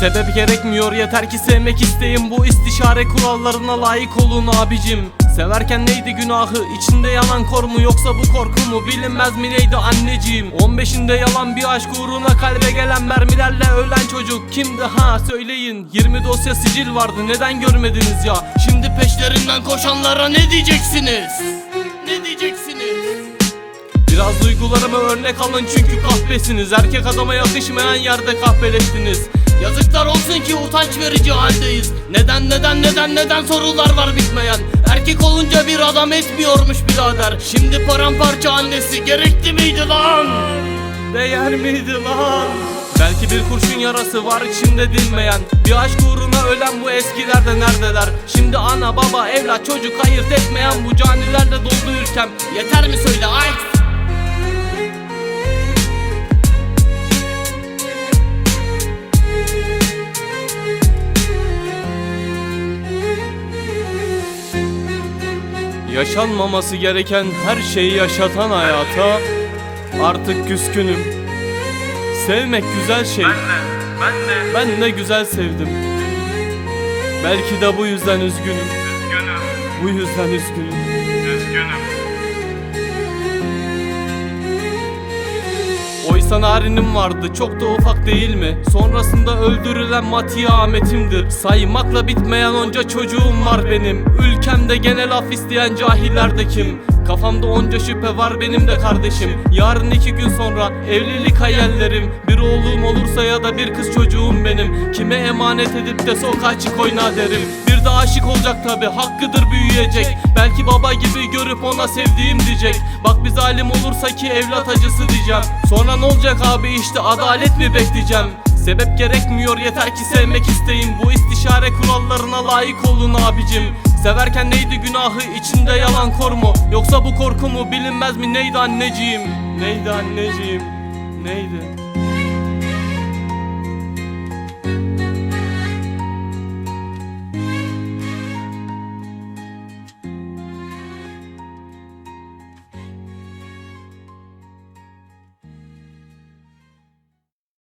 Sebep gerekmiyor yeter ki sevmek isteyin Bu istişare kurallarına layık olun abicim. Severken neydi günahı? İçinde yalan kor mu yoksa bu korku mu? Bilinmez mi neydi anneciğim? 15'inde yalan bir aşk uğruna kalbe gelen mermilerle ölen çocuk kimdi? Ha söyleyin. 20 dosya sicil vardı. Neden görmediniz ya? Şimdi peşlerinden koşanlara ne diyeceksiniz? Ne diyeceksiniz? Biraz duygularıma örnek alın çünkü kahpesiniz. Erkek adama yakışmayan yerde kahpeleştiniz Yazıklar olsun ki utanç verici haldeyiz. Neden neden neden neden sorular var bitmeyen? Erkek olunca bir adam etmiyormuş birader. Şimdi paramparça annesi gerekli miydi lan? Değer miydi lan? Belki bir kurşun yarası var içimde dinmeyen. Bir aşk uğruna ölen bu eskilerde neredeler? Şimdi ana baba evlat çocuk ayırt etmeyen Bu canilerle doldu Yeter mi söyle Yaşanmaması gereken her şeyi yaşatan hayata Artık küskünüm. Sevmek güzel şey. Ben de, Ben ne güzel sevdim. Belki de bu yüzden üzgünüm. Üzgünüm, Bu yüzden üzgünüm. Üzgünüm. Oysa narinim vardı çok da ufak değil mi? Sonrasında öldürülen Matiye Ahmet'imdir Saymakla bitmeyen onca çocuğum var benim Ülkemde genel af isteyen cahiller de kim? Kafamda onca şüphe var benim de kardeşim. Yarın iki gün sonra evlilik hayallerim. Bir oğlum olursa ya da bir kız çocuğum benim. Kime emanet edip de sokağa çık oyna derim. Bir de aşık olacak tabi hakkıdır büyüyecek. Belki baba gibi görüp ona sevdiğim diyecek. Bak bir zalim olursa ki evlat acısı diyeceğim. Sonra ne olacak abi işte adalet mi bekleyeceğim? Sebep gerekmiyor yeter ki sevmek isteyin. Bu istişare kurallarına layık olun abicim Severken neydi günahı? İçinde yalan kor mu? Yoksa bu korku mu? Bilinmez mi? Neydi anneciğim? Neydi anneciğim? Neydi